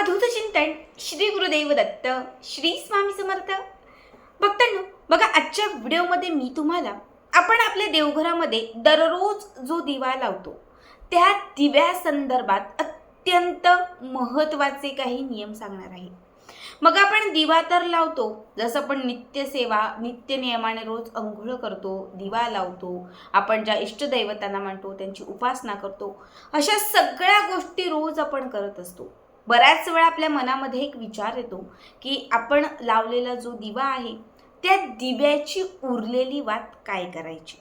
अवधूत चिंतन श्री गुरुदेव दत्त श्री स्वामी समर्थ भक्तांनो बघा आजच्या व्हिडिओमध्ये मी तुम्हाला आपण आपल्या देवघरामध्ये दररोज जो दिवा लावतो त्या दिव्या संदर्भात अत्यंत महत्त्वाचे काही नियम सांगणार आहे. मग आपण दिवा तर लावतो जसं आपण नित्यसेवा नित्य नियमाने रोज अंघोळ करतो दिवा लावतो आपण ज्या इष्टदैवतांना मानतो त्यांची उपासना करतो अशा सगळ्या गोष्टी रोज आपण करत असतो. बऱ्याच वेळा आपल्या मनामध्ये एक विचार येतो की आपण लावलेला जो दिवा आहे त्या दिव्याची उरलेली वात काय करायची?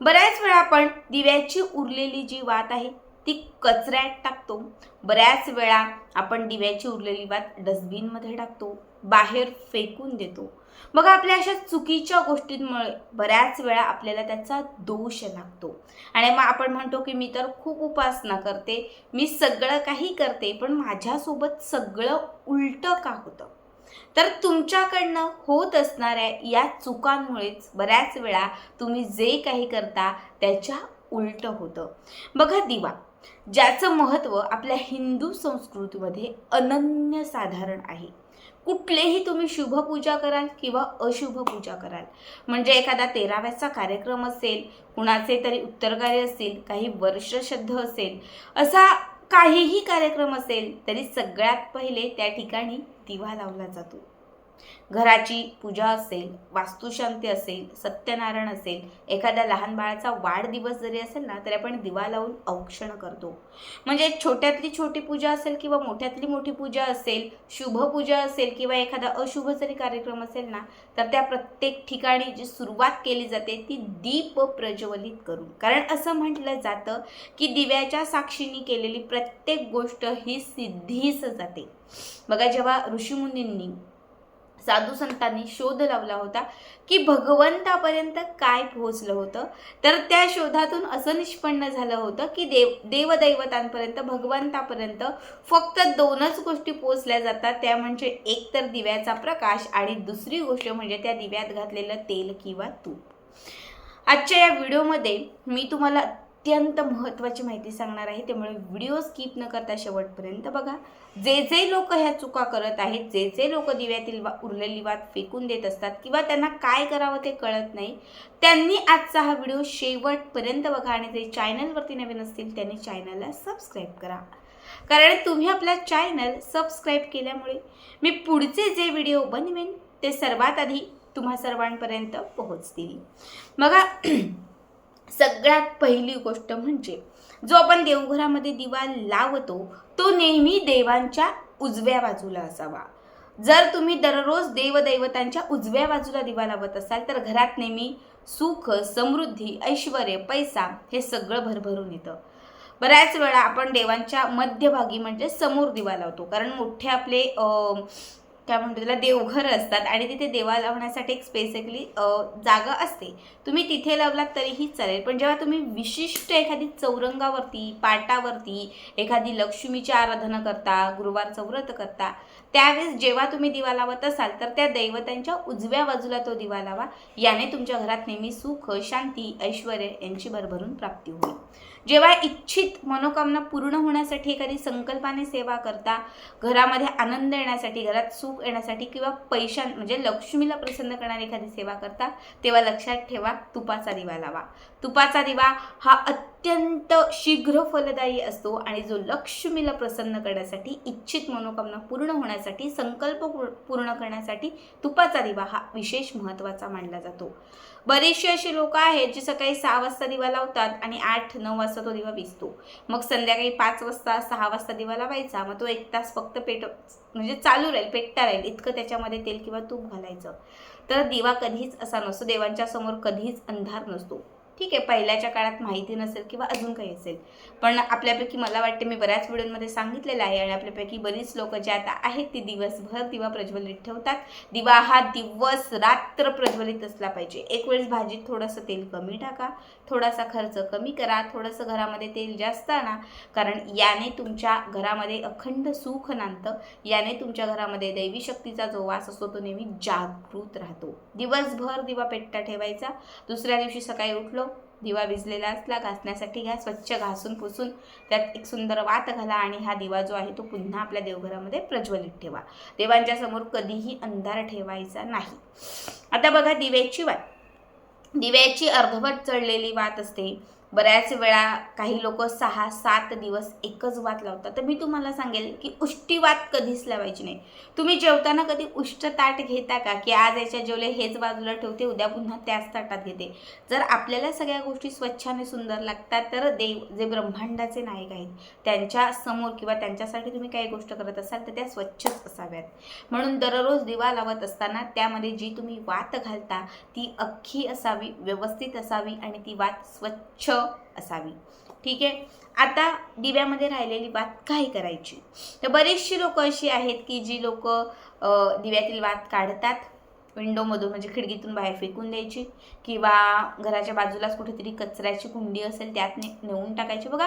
बऱ्याच वेळा आपण दिव्याची उरलेली जी वात आहे ती कचऱ्यात टाकतो. बऱ्याच वेळा आपण दिव्याची उरलेली वात डस्टबिनमध्ये टाकतो बाहेर फेकून देतो. मग आपल्या अशा चुकीच्या गोष्टींमुळे बऱ्याच वेळा आपल्याला त्याचा दोष लागतो. आणि मग आपण म्हणतो की मी तर खूप उपासना करते मी सगळं काही करते पण माझ्यासोबत सगळं उलटं का होतं? तर तुमच्याकडनं होत असणाऱ्या या चुकांमुळेच बऱ्याच वेळा तुम्ही जे काही करता त्याच्या उलटं होतं. बघा दिवा ज्याचं महत्त्व आपल्या हिंदू संस्कृतीमध्ये अनन्यसाधारण आहे. कुठलेही तुम्ही शुभपूजा कराल किंवा अशुभ पूजा कराल. म्हणजे एखादा तेराव्याचा कार्यक्रम असेल कुणाचे तरी उत्तरकार्य असेल काही वर्षश्रद्ध असेल असा काहीही कार्यक्रम असेल तरी सगळ्यात पहिले त्या ठिकाणी दिवा लावला जातो. घराची पूजा असेल वास्तुशांती असेल सत्यनारायण असेल एखाद्या लहान बाळाचा वाढदिवस जरी असेल ना तरी आपण दिवा लावून औक्षण करतो. म्हणजे छोट्यातली छोटी पूजा असेल किंवा मोठ्यातली मोठी पूजा असेल शुभ पूजा असेल किंवा एखादा अशुभ जरी कार्यक्रम असेल ना तर त्या प्रत्येक ठिकाणी जी सुरुवात केली जाते ती दीप प्रज्वलित करून. कारण असं म्हटलं जातं की दिव्याच्या साक्षीने केलेली प्रत्येक गोष्ट ही सिद्धीच जाते. बघा जेव्हा ऋषीमुनींनी साधू संतांनी शोध लावला होता की भगवंतापर्यंत काय पोहोचलं होतं? तर त्या शोधातून असं निष्पन्न झालं होतं की देव देवदैवतांपर्यंत भगवंतापर्यंत फक्त दोनच गोष्टी पोहोचल्या जातात. त्या म्हणजे एक तर दिव्याचा प्रकाश आणि दुसरी गोष्ट म्हणजे त्या दिव्यात घातलेलं तेल किंवा तूप. आजच्या या व्हिडिओमध्ये मी तुम्हाला अत्यंत महत्त्वाची माहिती सांगणार आहे. त्यामुळे व्हिडिओ स्किप न करता शेवटपर्यंत बघा. जे जे लोक ह्या चुका करत आहेत जे जे लोक दिव्यातील वा उरलेली वात फेकून देत असतात किंवा त्यांना काय करावं ते कळत नाही त्यांनी आजचा हा व्हिडिओ शेवटपर्यंत बघा आणि जे चॅनलवरती नवीन असतील त्यांनी चॅनलला सबस्क्राईब करा. कारण तुम्ही आपला चॅनल सबस्क्राईब केल्यामुळे मी पुढचे जे व्हिडिओ बनवेन ते सर्वात आधी तुम्हा सर्वांपर्यंत पोहोचतील. बघा सगळ्यात पहिली गोष्ट म्हणजे जो आपण देवघरामध्ये दिवा लावतो तो नेहमी देवांच्या उजव्या बाजूला असावा. जर तुम्ही दररोज देवदैवतांच्या उजव्या बाजूला दिवा लावत असाल तर घरात नेहमी सुख समृद्धी ऐश्वर पैसा हे सगळं भरभरून येतं. बऱ्याच वेळा आपण देवांच्या मध्यभागी म्हणजे समोर दिवा लावतो. कारण मोठे आपले काय म्हणतो त्याला देवघर असतात. आणि तिथे देवा लावण्यासाठी एक स्पेसिफिकली जागा असते. तुम्ही तिथे लावलात तरीही चालेल. पण जेव्हा तुम्ही विशिष्ट एखादी चौरंगावरती पाटावरती एखादी लक्ष्मीची आराधना करता गुरुवारचं व्रत करता त्यावेळेस जेव्हा तुम्ही दिवा लावत असाल तर त्या दैवतांच्या उजव्या बाजूला तो दिवा लावा. याने तुमच्या घरात नेहमी सुख शांती ऐश्वर यांची भरभरून प्राप्ती होईल. जेव्हा इच्छित मनोकामना पूर्ण होण्यासाठी एखादी संकल्पाने सेवा करता घरामध्ये आनंद येण्यासाठी घरात सुख येण्यासाठी किंवा पैशां म्हणजे लक्ष्मीला प्रसन्न करणारी एखादी सेवा करता तेव्हा लक्षात ठेवा तुपाचा दिवा लावा. तुपाचा दिवा हा अत्यंत अत्यंत शीघ्र फलदायी असतो आणि जो लक्ष्मीला प्रसन्न करण्यासाठी इच्छित मनोकामना पूर्ण होण्यासाठी संकल्प पूर्ण करण्यासाठी तुपाचा दिवा हा विशेष महत्त्वाचा मानला जातो. बरेचसे असे लोक आहेत जे सकाळी सहा वाजता दिवा लावतात आणि आठ नऊ वाजता तो दिवा विजतो मग संध्याकाळी पाच वाजता सहा वाजता दिवा लावायचा मग तो एक तास फक्त पेट म्हणजे चालू राहील पेटता राहील इतकं त्याच्यामध्ये तेल किंवा तूप घालायचं. तर दिवा कधीच असा नसतो देवांच्या समोर कधीच अंधार नसतो. ठीक आहे पहिल्याच्या काळात माहिती नसेल किंवा अजून काही असेल. पण आपल्यापैकी मला वाटते मी बऱ्याच व्हिडिओमध्ये सांगितलेलं आहे आणि आपल्यापैकी बरीच लोक जे आता आहेत ती दिवसभर दिवा प्रज्वलित ठेवतात. दिवा हा दिवस रात्र प्रज्वलित असला पाहिजे. एक वेळेस भाजीत थोडंसं तेल कमी टाका थोडासा खर्च कमी करा थोडंसं घरामध्ये तेल जास्त आणा. कारण याने तुमच्या घरामध्ये अखंड सुख नांदतं. याने तुमच्या घरामध्ये दैवी शक्तीचा जो वास असतो तो नेहमी जागृत राहतो. दिवसभर दिवा पेटता ठेवायचा. दुसऱ्या दिवशी सकाळी उठलो दिवा विजलेला असला घासण्यासाठी घ्या स्वच्छ घासून पुसून त्यात एक सुंदर वात घाला आणि हा दिवा जो आहे तो पुन्हा आपल्या देवघरामध्ये प्रज्वलित ठेवा. देवांच्या समोर कधीही अंधार ठेवायचा नाही. आता बघा दिव्याची वात. दिव्याची अर्धवट चढलेली वात असते. बऱ्याच वेळा काही लोक सहा सात दिवस एकच वात लावतात. तर मी तुम्हाला सांगेल की उष्टी वात कधीच लावायची नाही. तुम्ही जेवताना कधी उष्ट ताट घेता का? की आज याच्या जेवले हेच बाजूला ठेवते उद्या पुन्हा त्याच ताटात घेते. जर आपल्याला सगळ्या गोष्टी स्वच्छ आणि सुंदर लागतात तर देव जे ब्रह्मांडाचे नायक आहेत त्यांच्यासमोर किंवा त्यांच्यासाठी तुम्ही काही गोष्ट करत असाल तर त्या स्वच्छच असाव्यात. म्हणून दररोज दिवा लावत असताना त्यामध्ये जी तुम्ही वात घालता ती अख्खी असावी व्यवस्थित असावी आणि ती वात स्वच्छ असावी. ठीक आहे? आता दिव्यामध्ये राहिलेली वात काय करायची? तर बरीचशी लोक अशी आहेत की जी लोक दिव्यातील वात काढतात विंडोमधून म्हणजे खिडकीतून बाहेर फेकून द्यायची किंवा घराच्या बाजूलाच कुठेतरी कचऱ्याची कुंडी असेल त्यात ने नेऊन टाकायची. बघा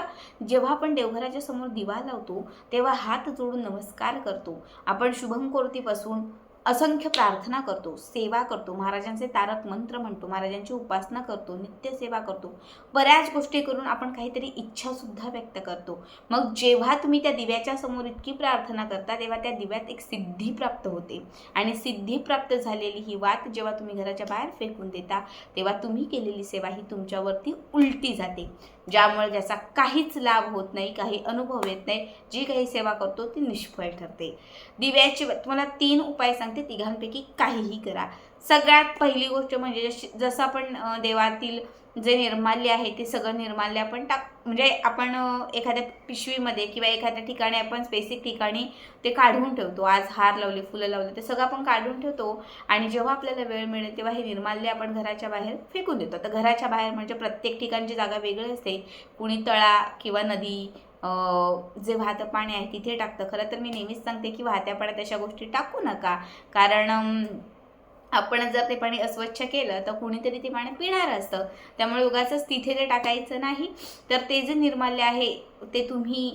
जेव्हा आपण देवघराच्या समोर दिवा लावतो तेव्हा हात जोडून नमस्कार करतो. आपण शुभम कोरतीपासून असंख्य प्रार्थना करतो सेवा करतो. महाराजांचे तारक मंत्र म्हणतो महाराजांची उपासना करतो नित्यसेवा करतो. बऱ्याच गोष्टी करून आपण काहीतरी इच्छासुद्धा व्यक्त करतो. मग जेव्हा तुम्ही त्या दिव्याच्या समोर इतकी प्रार्थना करता तेव्हा त्या दिव्यात एक सिद्धी प्राप्त होते. आणि सिद्धी प्राप्त झालेली ही वात जेव्हा तुम्ही घराच्या बाहेर फेकून देता तेव्हा तुम्ही केलेली सेवा ही तुमच्यावरती उलटी जाते. ज्यामुळे ज्याचा काहीच लाभ होत नाही काही अनुभव येत नाही. जी काही सेवा करतो ती निष्फळ ठरते. दिव्याची तुम्हाला तीन उपाय सांगते तिघांपैकी काहीही करा. सगळ्यात पहिली गोष्ट म्हणजे जशी जसं आपण देवातील जे निर्माल्य आहे ते सगळं निर्माल्य आपण टाक म्हणजे आपण एखाद्या पिशवीमध्ये किंवा एखाद्या ठिकाणी आपण स्पेसिफिक ठिकाणी ते काढून ठेवतो. आज हार लावले फुलं लावले ते सगळं आपण काढून ठेवतो. आणि जेव्हा आपल्याला वेळ मिळेल तेव्हा हे निर्माल्य आपण घराच्या बाहेर फेकून देतो. तर घराच्या बाहेर म्हणजे प्रत्येक ठिकाणची जागा वेगळी असते. कुणी तळा किंवा नदी जे वाहतं पाणी आहे तिथे टाकतं. खरं तर मी नेहमीच सांगते की वाहत्या पाण्यात अशा गोष्टी टाकू नका. कारण आपण जर ते पाणी अस्वच्छ केलं तर कुणीतरी ते पाणी पिणार असतं. त्यामुळे उगाच तिथे ते टाकायचं नाही. तर ते जे निर्माल्य आहे ते तुम्ही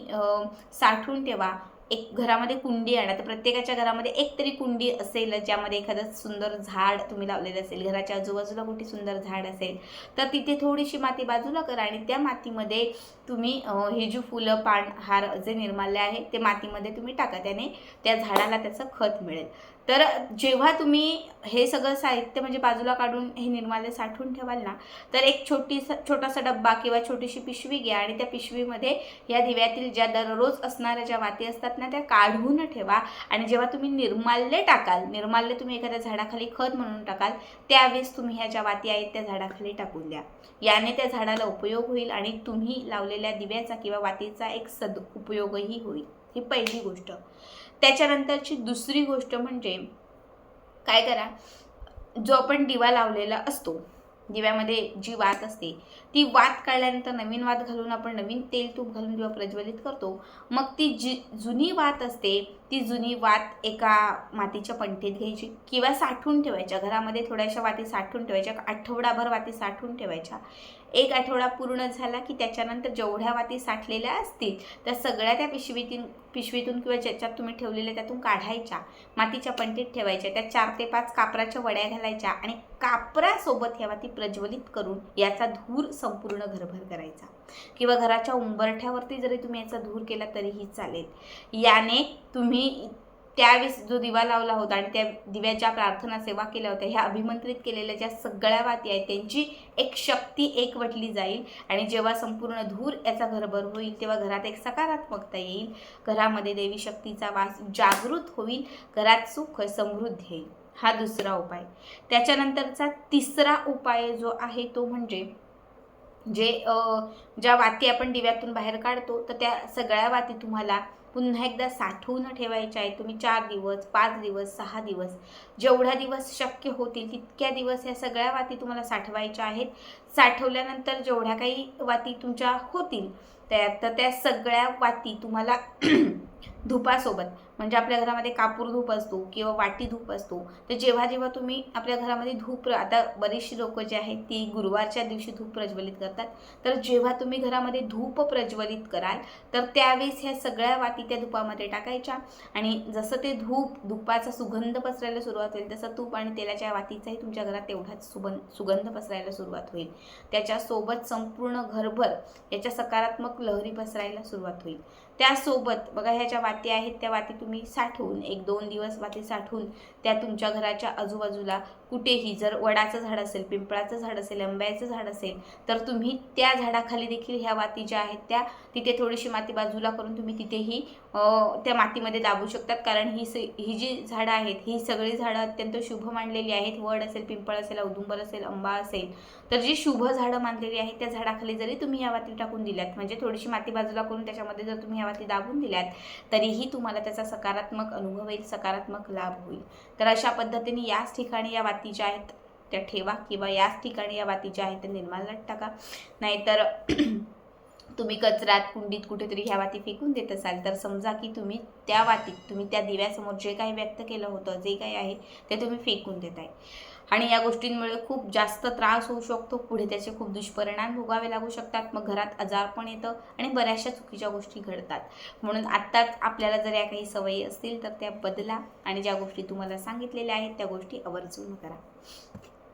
साठवून ठेवा. एक घरामध्ये कुंडी आणा. तर प्रत्येकाच्या घरामध्ये एक तरी कुंडी असेल ज्यामध्ये एखादं सुंदर झाड तुम्ही लावलेलं असेल घराच्या आजूबाजूला कुठे सुंदर झाड असेल तर तिथे थोडीशी माती बाजूला करा आणि त्या मातीमध्ये तुम्ही हे जी फुलं पान हार जे निर्माल्य आहे ते मातीमध्ये तुम्ही टाका. त्याने त्या झाडाला त्याचं खत मिळेल. तर जेव्हा तुम्ही हे सगळं साहित्य म्हणजे बाजूला काढून हे निर्माल्य साठवून ठेवाल ना तर एक छोटी छोटासा डब्बा किंवा छोटीशी पिशवी घ्या आणि त्या पिशवीमध्ये या दिव्यातील ज्या दररोज असणाऱ्या ज्या वाती असतात ना त्या काढून ठेवा. आणि जेव्हा तुम्ही निर्माल्य टाकाल निर्माल्य तुम्ही एखाद्या झाडाखाली खत म्हणून टाकाल त्यावेळेस तुम्ही ह्या ज्या वाती आहेत त्या झाडाखाली टाकून द्या. याने त्या झाडाला उपयोग होईल आणि तुम्ही लावलेल्या दिव्याचा किंवा वातीचा एक सद उपयोगही होईल. ही पहिली गोष्ट. त्याच्यानंतरची दुसरी गोष्ट म्हणजे काय करा जो आपण दिवा लावलेला असतो दिव्यामध्ये जी वात असते ती वात काढल्यानंतर नवीन वात घालून आपण नवीन तेल तूप घालून दिवा प्रज्वलित करतो. मग ती जी जुनी वात असते ती जुनी वात एका मातीच्या पंठीत घ्यायची किंवा साठवून ठेवायच्या. घरामध्ये थोड्याशा वाती साठवून ठेवायच्या आठवडाभर वाती साठवून ठेवायच्या. एक आठवडा पूर्ण झाला की त्याच्यानंतर जेवढ्या वाती साठलेल्या असतील त्या सगळ्या त्या पिशवीतून पिशवीतून किंवा ज्याच्यात तुम्ही ठेवलेल्या त्यातून काढायच्या. मातीच्या पंटीत ठेवायच्या. त्या चार ते पाच कापराच्या वड्या घालायच्या आणि कापरासोबत ह्या वाती प्रज्वलित करून याचा धूर संपूर्ण घरभर करायचा. किंवा घराच्या उंबरठ्यावरती जरी तुम्ही याचा धूर केला तरीही चालेल. याने तुम्ही त्यावेळेस जो दिवा लावला होता आणि त्या दिव्याच्या प्रार्थना सेवा केल्या होत्या ह्या अभिमंत्रित केलेल्या ज्या सगळ्या वाती आहेत त्यांची एक शक्ती एकवटली जाईल आणि जेव्हा संपूर्ण धूर याचा घरभर होईल तेव्हा घरात एक सकारात्मकता येईल. घरामध्ये देवी शक्तीचा वास जागृत होईल घरात सुख समृद्धी येईल. हा दुसरा उपाय. त्याच्यानंतरचा तिसरा उपाय जो आहे तो म्हणजे जे ज्या वाती आपण दिव्यातून बाहेर काढतो तर त्या सगळ्या वाती तुम्हाला पुन्हा एकदा साठवून ठेवायच्या आहेत तुम्ही चार दिवस पाच दिवस सहा दिवस जेवढ्या दिवस शक्य होतील तितक्या दिवस ह्या सगळ्या वाती तुम्हाला साठवायच्या आहेत. साठवल्यानंतर जेवढ्या काही वाती तुमच्या होतील त्या तर त्या सगळ्या वाती तुम्हाला धुपासोबत म्हणजे आपल्या घरामध्ये कापूर धूप असतो किंवा वाटी धूप असतो तर जेव्हा जेव्हा तुम्ही आपल्या घरामध्ये धूप आता बरीचशी लोक जे आहेत ती गुरुवारच्या दिवशी धूप प्रज्वलित करतात. तर जेव्हा तुम्ही घरामध्ये धूप प्रज्वलित कराल तर त्यावेळेस ह्या सगळ्या वाती त्या धुपामध्ये टाकायच्या आणि जसं ते धूप धुपाचा सुगंध पसरायला सुरुवात होईल तसं तूप आणि तेलाच्या वातीचाही तुमच्या घरात तेवढाच सुबं सुगंध पसरायला सुरुवात होईल. त्याच्यासोबत संपूर्ण घरभर याच्या सकारात्मक लहरी पसरायला सुरुवात होईल. त्यासोबत बघा ह्या ज्या वाती आहेत त्या वाती तुम्ही तुम्ही साठवून एक दोन दिवस वाती साठवून त्या तुमच्या घराच्या आजूबाजूला कुठेही जर वडाचं झाड असेल पिंपळाचं झाड असेल आंब्याचं झाड असेल तर तुम्ही त्या झाडाखाली देखील ह्या वाती ज्या आहेत त्या तिथे थोडीशी माती बाजूला करून तुम्ही तिथेही त्या मातीमध्ये दाबू शकतात. कारण ही स ही जी झाडं आहेत ही सगळी झाडं अत्यंत शुभ मानलेली आहेत. वड असेल पिंपळ असेल औदुंबर असेल आंबा असेल तर जी शुभ झाडं मानलेली आहेत त्या झाडाखाली जरी तुम्ही या वाती टाकून दिल्यात म्हणजे थोडीशी माती बाजूला करून त्याच्यामध्ये जर तुम्ही या वाती दाबून दिल्यात तरीही तुम्हाला त्याचा सकारात्मक अनुभव येईल सकारात्मक लाभ होईल. तर अशा पद्धतीने याच ठिकाणी या वाती ज्या आहेत त्या ठेवा किंवा याच ठिकाणी या वाती ज्या आहेत त्या निर्माल्यात टाका. नाहीतर तुम्ही कचऱ्यात कुंडीत कुठेतरी ह्या वाती फेकून देत असाल तर समजा की तुम्ही त्या वातीत तुम्ही त्या दिव्यासमोर जे काही व्यक्त केलं होतं जे काही आहे ते तुम्ही फेकून देत आहे. आणि या गोष्टींमुळे खूप जास्त त्रास होऊ शकतो पुढे त्याचे खूप दुष्परिणाम भोगावे लागू शकतात मग घरात आजारपण येतं आणि बऱ्याचशा चुकीच्या गोष्टी घडतात. म्हणून आत्ताच आपल्याला जर या काही सवयी असतील तर त्या बदला आणि ज्या गोष्टी तुम्हाला सांगितलेल्या आहेत त्या गोष्टी आवर्जून करा.